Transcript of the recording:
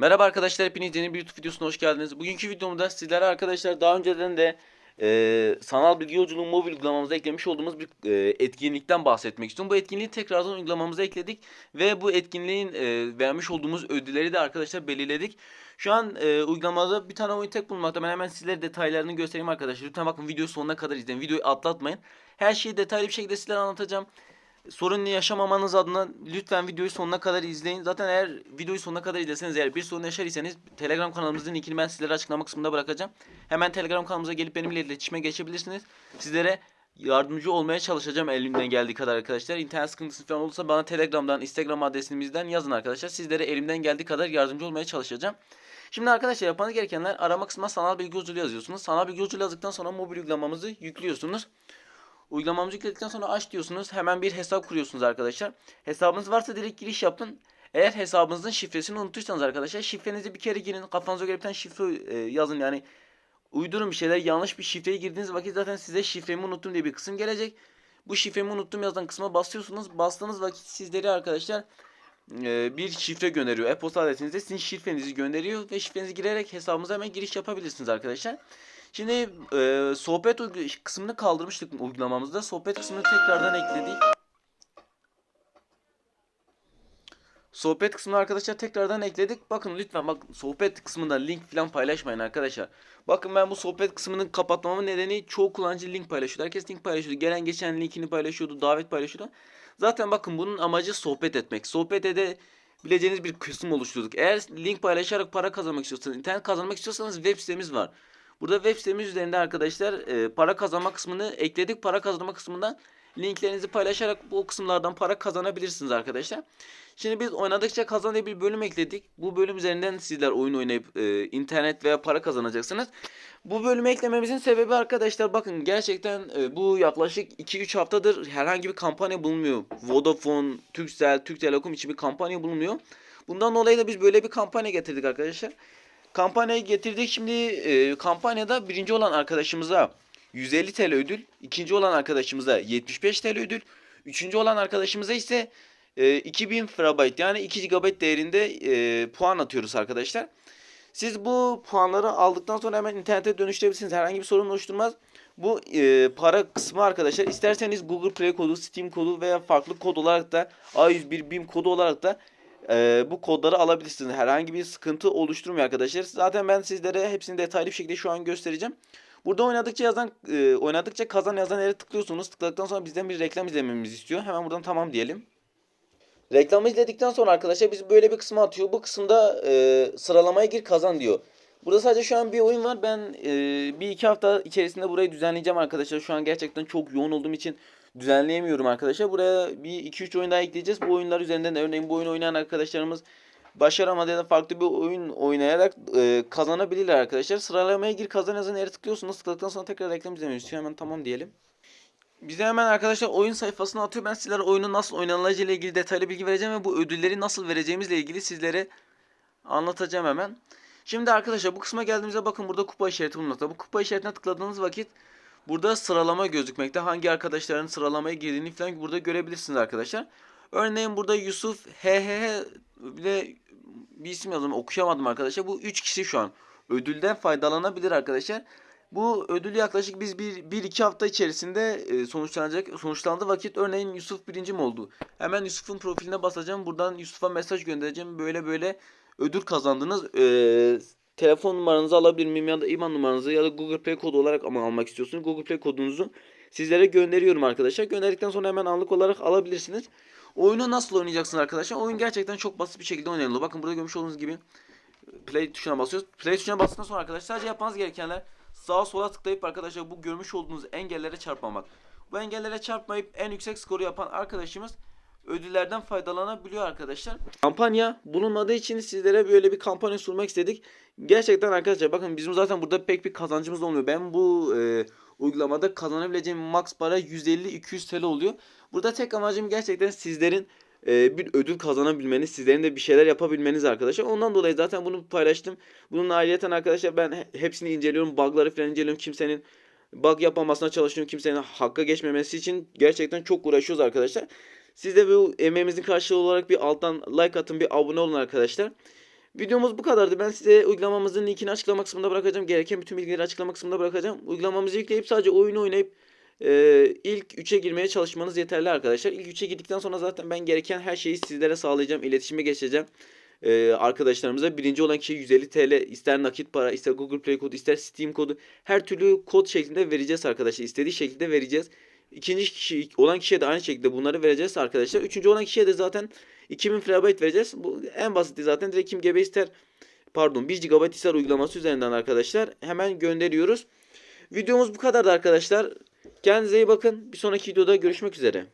Merhaba arkadaşlar hepiniz yeni bir YouTube videosuna hoş geldiniz. Bugünkü videomda sizlere arkadaşlar daha önceden de e, sanal bilgi yolculuğu mobil uygulamamıza eklemiş olduğumuz bir e, etkinlikten bahsetmek istiyorum. Bu etkinliği tekrardan uygulamamıza ekledik ve bu etkinliğin e, vermiş olduğumuz ödülleri de arkadaşlar belirledik. Şu an e, uygulamada bir tane oyun tek bulunmakta. Ben hemen sizlere detaylarını göstereyim arkadaşlar. Lütfen bakın videoyu sonuna kadar izleyin. Videoyu atlatmayın. Her şeyi detaylı bir şekilde sizlere anlatacağım sorun yaşamamanız adına lütfen videoyu sonuna kadar izleyin. Zaten eğer videoyu sonuna kadar izleseniz eğer bir sorun yaşar iseniz Telegram kanalımızın linkini ben sizlere açıklama kısmında bırakacağım. Hemen Telegram kanalımıza gelip benimle iletişime geçebilirsiniz. Sizlere yardımcı olmaya çalışacağım elimden geldiği kadar arkadaşlar. İnternet sıkıntısı falan olursa bana Telegram'dan, Instagram adresimizden yazın arkadaşlar. Sizlere elimden geldiği kadar yardımcı olmaya çalışacağım. Şimdi arkadaşlar yapmanız gerekenler arama kısmına sanal bilgi yolculuğu yazıyorsunuz. Sanal bilgi yolculuğu yazdıktan sonra mobil uygulamamızı yüklüyorsunuz. Uygulamamızı yükledikten sonra aç diyorsunuz. Hemen bir hesap kuruyorsunuz arkadaşlar. Hesabınız varsa direkt giriş yapın. Eğer hesabınızın şifresini unuttuysanız arkadaşlar şifrenizi bir kere girin. Kafanıza göre bir tane şifre e, yazın yani. Uydurun bir şeyler. Yanlış bir şifreyi girdiğiniz vakit zaten size şifremi unuttum diye bir kısım gelecek. Bu şifremi unuttum yazan kısma basıyorsunuz. Bastığınız vakit sizleri arkadaşlar e, bir şifre gönderiyor. E-posta adresinize sizin şifrenizi gönderiyor ve şifrenizi girerek hesabınıza hemen giriş yapabilirsiniz arkadaşlar. Şimdi e, sohbet kısmını kaldırmıştık uygulamamızda. Sohbet kısmını tekrardan ekledik. Sohbet kısmını arkadaşlar tekrardan ekledik. Bakın lütfen bak sohbet kısmında link falan paylaşmayın arkadaşlar. Bakın ben bu sohbet kısmını kapatmamın nedeni çoğu kullanıcı link paylaşıyordu. Herkes link paylaşıyordu. Gelen geçen linkini paylaşıyordu. Davet paylaşıyordu. Zaten bakın bunun amacı sohbet etmek. Sohbet edebileceğiniz bir kısım oluşturduk. Eğer link paylaşarak para kazanmak istiyorsanız, internet kazanmak istiyorsanız web sitemiz var. Burada web sitemiz üzerinde arkadaşlar e, para kazanma kısmını ekledik. Para kazanma kısmından linklerinizi paylaşarak bu kısımlardan para kazanabilirsiniz arkadaşlar. Şimdi biz oynadıkça kazan bir bölüm ekledik. Bu bölüm üzerinden sizler oyun oynayıp e, internet veya para kazanacaksınız. Bu bölümü eklememizin sebebi arkadaşlar bakın gerçekten e, bu yaklaşık 2-3 haftadır herhangi bir kampanya bulunmuyor. Vodafone, Turkcell, Türk Telekom için bir kampanya bulunmuyor. Bundan dolayı da biz böyle bir kampanya getirdik arkadaşlar. Kampanyayı getirdik. Şimdi e, kampanyada birinci olan arkadaşımıza 150 TL ödül, ikinci olan arkadaşımıza 75 TL ödül, üçüncü olan arkadaşımıza ise e, 2000 FB yani 2 GB değerinde e, puan atıyoruz arkadaşlar. Siz bu puanları aldıktan sonra hemen internete dönüştürebilirsiniz. Herhangi bir sorun oluşturmaz. Bu e, para kısmı arkadaşlar isterseniz Google Play kodu, Steam kodu veya farklı kod olarak da A101 BİM kodu olarak da e, bu kodları alabilirsiniz. Herhangi bir sıkıntı oluşturmuyor arkadaşlar. Zaten ben sizlere hepsini detaylı bir şekilde şu an göstereceğim. Burada oynadıkça yazan e, oynadıkça kazan yazan yere tıklıyorsunuz. Tıkladıktan sonra bizden bir reklam izlememizi istiyor. Hemen buradan tamam diyelim. Reklamı izledikten sonra arkadaşlar biz böyle bir kısma atıyor. Bu kısımda e, sıralamaya gir kazan diyor. Burada sadece şu an bir oyun var. Ben e, bir iki hafta içerisinde burayı düzenleyeceğim arkadaşlar. Şu an gerçekten çok yoğun olduğum için düzenleyemiyorum arkadaşlar. Buraya bir iki üç oyun daha ekleyeceğiz. Bu oyunlar üzerinden de örneğin bu oyunu oynayan arkadaşlarımız başaramadı ya da farklı bir oyun oynayarak e, kazanabilirler arkadaşlar. Sıralamaya gir kazan yazan yere tıklıyorsunuz. Tıkladıktan sonra tekrar reklam izlemiyoruz. istiyor. Hemen tamam diyelim. Bize hemen arkadaşlar oyun sayfasına atıyor. Ben sizlere oyunun nasıl oynanacağı ile ilgili detaylı bilgi vereceğim ve bu ödülleri nasıl vereceğimizle ilgili sizlere anlatacağım hemen. Şimdi arkadaşlar bu kısma geldiğimizde bakın burada kupa işareti bulunmakta. Bu kupa işaretine tıkladığınız vakit burada sıralama gözükmekte. Hangi arkadaşların sıralamaya girdiğini falan burada görebilirsiniz arkadaşlar. Örneğin burada Yusuf HHH bile bir isim yazdım okuyamadım arkadaşlar. Bu 3 kişi şu an ödülden faydalanabilir arkadaşlar. Bu ödül yaklaşık biz bir, bir iki hafta içerisinde e, sonuçlanacak sonuçlandı vakit örneğin Yusuf birinci mi oldu? Hemen Yusuf'un profiline basacağım. Buradan Yusuf'a mesaj göndereceğim. Böyle böyle ödül kazandınız. E, telefon numaranızı alabilir miyim ya da IBAN numaranızı ya da Google Play kodu olarak ama almak istiyorsunuz. Google Play kodunuzu sizlere gönderiyorum arkadaşlar. Gönderdikten sonra hemen anlık olarak alabilirsiniz. Oyunu nasıl oynayacaksınız arkadaşlar? Oyun gerçekten çok basit bir şekilde oynanıyor. Bakın burada görmüş olduğunuz gibi play tuşuna basıyoruz. Play tuşuna bastıktan sonra arkadaşlar sadece yapmanız gerekenler sağa sola tıklayıp arkadaşlar bu görmüş olduğunuz engellere çarpmamak. Bu engellere çarpmayıp en yüksek skoru yapan arkadaşımız ödüllerden faydalanabiliyor arkadaşlar. Kampanya bulunmadığı için sizlere böyle bir kampanya sunmak istedik. Gerçekten arkadaşlar bakın bizim zaten burada pek bir kazancımız olmuyor. Ben bu e, uygulamada kazanabileceğim max para 150-200 TL oluyor. Burada tek amacım gerçekten sizlerin e, bir ödül kazanabilmeniz, sizlerin de bir şeyler yapabilmeniz arkadaşlar. Ondan dolayı zaten bunu paylaştım. Bununla ayrıyeten arkadaşlar ben he- hepsini inceliyorum. Bug'ları falan inceliyorum. Kimsenin bug yapmamasına çalışıyorum. Kimsenin hakka geçmemesi için gerçekten çok uğraşıyoruz arkadaşlar. Siz de bu emeğimizin karşılığı olarak bir alttan like atın, bir abone olun arkadaşlar. Videomuz bu kadardı. Ben size uygulamamızın linkini açıklama kısmında bırakacağım. Gereken bütün bilgileri açıklama kısmında bırakacağım. Uygulamamızı yükleyip sadece oyunu oynayıp e, ilk 3'e girmeye çalışmanız yeterli arkadaşlar. İlk 3'e girdikten sonra zaten ben gereken her şeyi sizlere sağlayacağım. İletişime geçeceğim. E, arkadaşlarımıza birinci olan kişiye 150 TL ister nakit para ister Google Play kodu ister Steam kodu her türlü kod şeklinde vereceğiz arkadaşlar. İstediği şekilde vereceğiz. İkinci kişi olan kişiye de aynı şekilde bunları vereceğiz arkadaşlar. Üçüncü olan kişiye de zaten 2000 FB vereceğiz. Bu en basiti zaten direkt kim GB ister pardon 1 GB ister uygulaması üzerinden arkadaşlar hemen gönderiyoruz. Videomuz bu kadardı arkadaşlar. Kendinize iyi bakın. Bir sonraki videoda görüşmek üzere.